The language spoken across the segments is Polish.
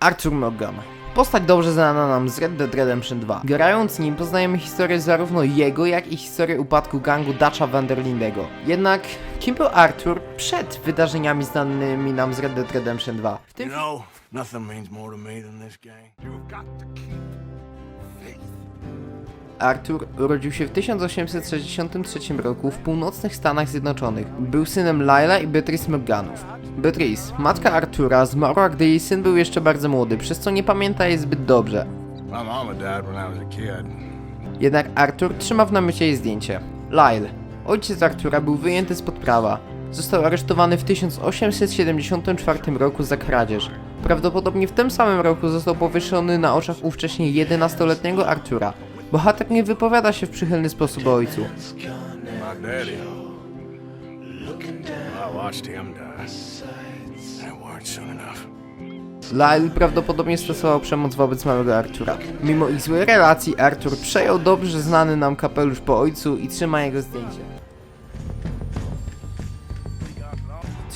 Arthur Morgan. Postać dobrze znana nam z Red Dead Redemption 2. Grając nim poznajemy historię zarówno jego, jak i historię upadku gangu Dutcha Vanderlindego. Jednak kim był Arthur przed wydarzeniami znanymi nam z Red Dead Redemption 2? W You tym know, nothing means more to me than this gang. You've got to keep faith. Arthur urodził się w 1863 roku w północnych Stanach Zjednoczonych. Był synem Laila i Beatrice Morganów. Beatrice, matka Artura, zmarła, gdy jej syn był jeszcze bardzo młody, przez co nie pamięta jej zbyt dobrze. Jednak Arthur trzyma w namiocie jej zdjęcie. Lyle, ojciec Artura, był wyjęty spod prawa. Został aresztowany w 1874 roku za kradzież. Prawdopodobnie w tym samym roku został powieszony na oczach ówcześnie 11-letniego Artura. Bohater nie wypowiada się w przychylny sposób o ojcu. My daddy. I watched him die. That weren't soon enough. Lyle prawdopodobnie stosował przemoc wobec małego Artura. Mimo ich złej relacji, Arthur przejął dobrze znany nam kapelusz po ojcu i trzyma jego zdjęcie.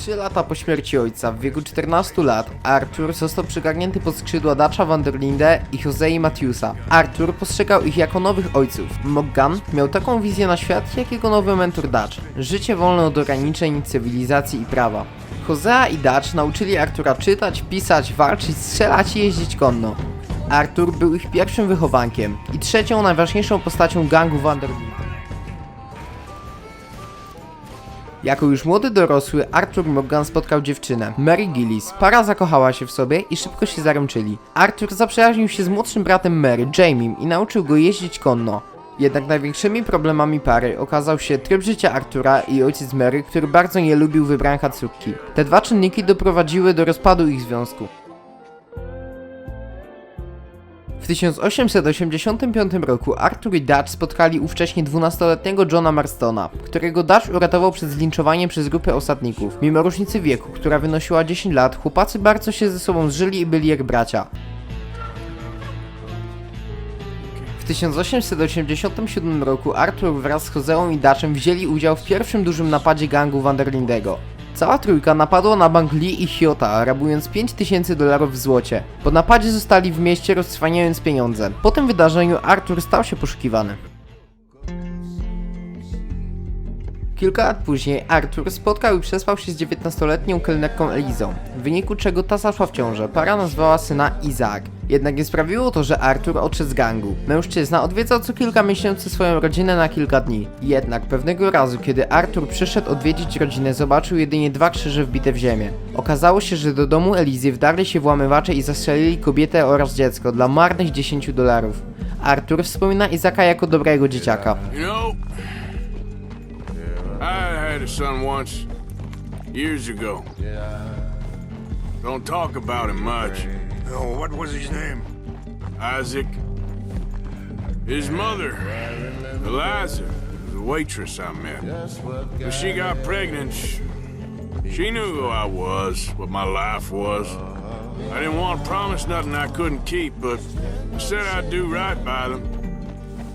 Trzy lata po śmierci ojca, w wieku 14 lat, Arthur został przygarnięty pod skrzydła Dutcha Vanderlinde i Josei Matthewsa. Arthur postrzegał ich jako nowych ojców. Morgan miał taką wizję na świat, jak jego nowy mentor Dutch. Życie wolne od ograniczeń, cywilizacji i prawa. Hosea i Dutch nauczyli Artura czytać, pisać, walczyć, strzelać i jeździć konno. Arthur był ich pierwszym wychowankiem i trzecią najważniejszą postacią gangu Vanderlinde. Jako już młody dorosły, Arthur Morgan spotkał dziewczynę, Mary Gillis. Para zakochała się w sobie i szybko się zaręczyli. Arthur zaprzyjaźnił się z młodszym bratem Mary, Jamiem, i nauczył go jeździć konno. Jednak największymi problemami pary okazał się tryb życia Artura i ojciec Mary, który bardzo nie lubił wybranka córki. Te dwa czynniki doprowadziły do rozpadu ich związku. W 1885 roku Arthur i Dutch spotkali ówcześnie 12-letniego Johna Marstona, którego Dutch uratował przed zlinczowaniem przez grupę osadników. Mimo różnicy wieku, która wynosiła 10 lat, chłopacy bardzo się ze sobą zżyli i byli jak bracia. W 1887 roku Arthur wraz z Joseą i Dutchem wzięli udział w pierwszym dużym napadzie gangu Vanderlindego. Cała trójka napadła na bank Lee i Hyota, rabując 5000 dolarów w złocie. Po napadzie zostali w mieście roztrwaniając pieniądze. Po tym wydarzeniu Arthur stał się poszukiwany. Kilka lat później Arthur spotkał i przespał się z 19-letnią kelnerką Elizą, w wyniku czego ta zaszła w ciążę. Para nazwała syna Isaac. Jednak nie sprawiło to, że Arthur odszedł z gangu. Mężczyzna odwiedzał co kilka miesięcy swoją rodzinę na kilka dni. Jednak pewnego razu, kiedy Arthur przyszedł odwiedzić rodzinę, zobaczył jedynie dwa krzyże wbite w ziemię. Okazało się, że do domu Elizy wdarli się włamywacze i zastrzelili kobietę oraz dziecko dla marnych 10 dolarów. Arthur wspomina Izaka jako dobrego dzieciaka. You know, I had a son once, years ago. Don't talk about him much. Oh, what was his name? Isaac. His mother, Eliza, was a waitress I met. When she got pregnant, she knew who I was, what my life was. I didn't want to promise nothing I couldn't keep, but I said I'd do right by them.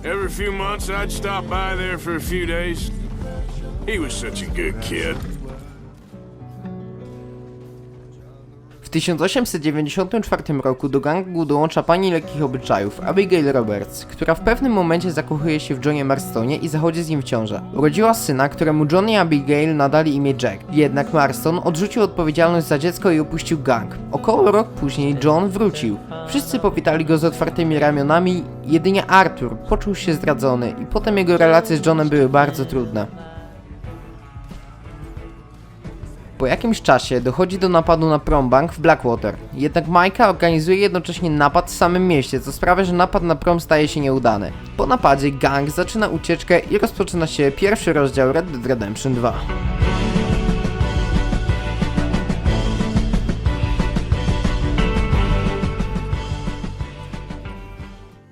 Every few months, I'd stop by there for a few days. He was such a good kid. W 1894 roku do gangu dołącza pani lekkich obyczajów, Abigail Roberts, która w pewnym momencie zakochuje się w Johnie Marstonie i zachodzi z nim w ciążę. Urodziła syna, któremu John i Abigail nadali imię Jack. Jednak Marston odrzucił odpowiedzialność za dziecko i opuścił gang. Około rok później John wrócił. Wszyscy powitali go z otwartymi ramionami, jedynie Arthur poczuł się zdradzony i potem jego relacje z Johnem były bardzo trudne. Po jakimś czasie dochodzi do napadu na prombank w Blackwater. Jednak Majka organizuje jednocześnie napad w samym mieście, co sprawia, że napad na prom staje się nieudany. Po napadzie gang zaczyna ucieczkę i rozpoczyna się pierwszy rozdział Red Dead Redemption 2.